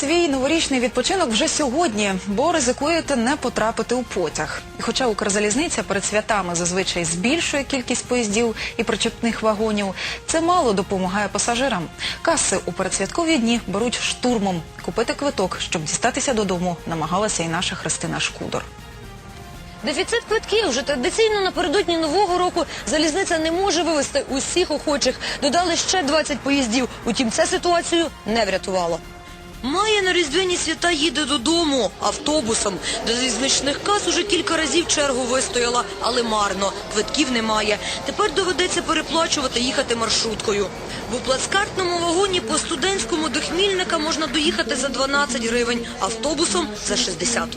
свій новорічний відпочинок вже сьогодні, бо ризикуєте не потрапити у потяг. І хоча Укрзалізниця перед святами зазвичай збільшує кількість поїздів і причепних вагонів, це мало допомагає пасажирам. Каси у передсвяткові дні беруть штурмом. Купити квиток, щоб дістатися додому, намагалася і наша Христина Шкудор. Дефіцит квитків вже традиційно напередодні нового року залізниця не може вивезти усіх охочих. Додали ще 20 поїздів. Утім, це ситуацію не врятувало. Має на різдвяні свята їде додому автобусом. До залізничних кас уже кілька разів чергу вистояла, але марно. Квитків немає. Тепер доведеться переплачувати їхати маршруткою. В плацкартному вагоні по студентському до Хмільника можна доїхати за 12 гривень, автобусом за 60.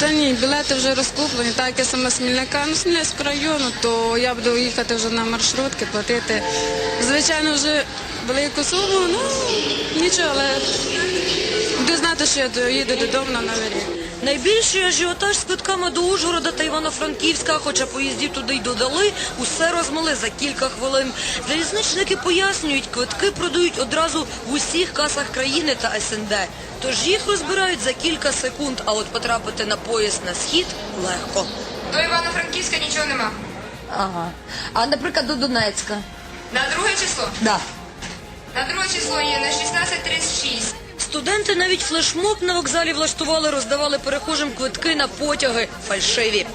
Та ні, білети вже розкуплені, так як я сама Смільника, ну Смілянського району, то я буду їхати вже на маршрутки, платити. Звичайно, вже велику суму, ну нічого, але буду знати, що я доїду додому на новий рік. Найбільший ажіотаж з квитками до Ужгорода та Івано-Франківська, хоча поїздів туди й додали, усе розмили за кілька хвилин. Залізничники пояснюють, квитки продають одразу в усіх касах країни та СНД. Тож їх розбирають за кілька секунд, а от потрапити на поїзд на схід легко. До Івано-Франківська нічого нема. Ага. А, наприклад, до Донецька? На друге число? Да. На друге число є на 16.36. Студенти навіть флешмоб на вокзалі влаштували, роздавали перехожим квитки на потяги фальшиві.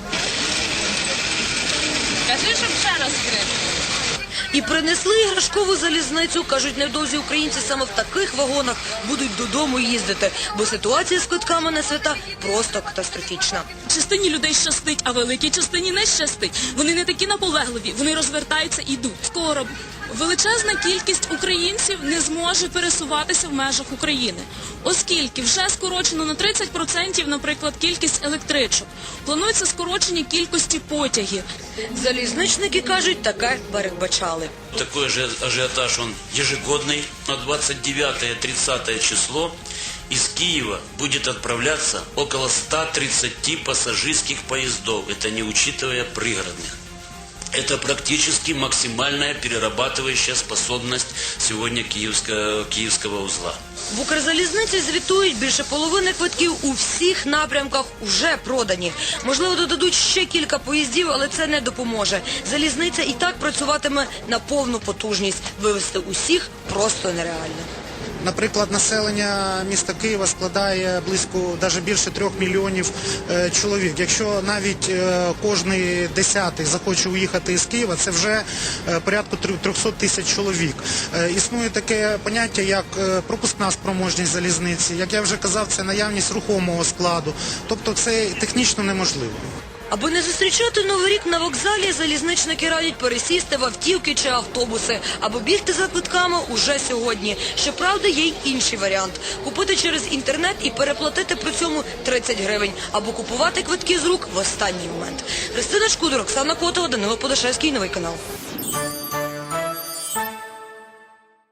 Кажи, щоб ще раз І принесли іграшкову залізницю. Кажуть, невдовзі українці саме в таких вагонах будуть додому їздити, бо ситуація з квитками на свята просто катастрофічна. частині людей щастить, а великій частині не щастить. Вони не такі наполегливі, вони розвертаються і йдуть. Скоро величезна кількість українців не зможе пересуватися в межах України, оскільки вже скорочено на 30%, наприклад, кількість електричок. Планується скорочення кількості потягів. Залізничники кажуть, таке передбачали. Такой же ажиотаж, он ежегодный. На 29-30 число из Киева будет отправляться около 130 пассажирских поездов. Это не учитывая пригородных. Это практически максимальная перерабатывающая способность сегодня киевского, киевского узла. В Укрзалізниці звітують, більше половини квитків у всіх напрямках уже продані. Можливо, додадуть ще кілька поїздів, але це не допоможе. Залізниця і так працюватиме на повну потужність. Вивезти усіх просто нереально. Наприклад, населення міста Києва складає близько навіть більше трьох мільйонів е, чоловік. Якщо навіть е, кожний десятий захоче уїхати із Києва, це вже е, порядку 300 тисяч чоловік. Існує таке поняття, як пропускна спроможність залізниці. Як я вже казав, це наявність рухомого складу. Тобто це технічно неможливо. Аби не зустрічати Новий рік на вокзалі, залізничники радять пересісти в автівки чи автобуси, або бігти за квитками уже сьогодні. Щоправда, є й інший варіант – купити через інтернет і переплатити при цьому 30 гривень, або купувати квитки з рук в останній момент. Христина Шкудор, Оксана Котова, Данило Подашевський, Новий канал.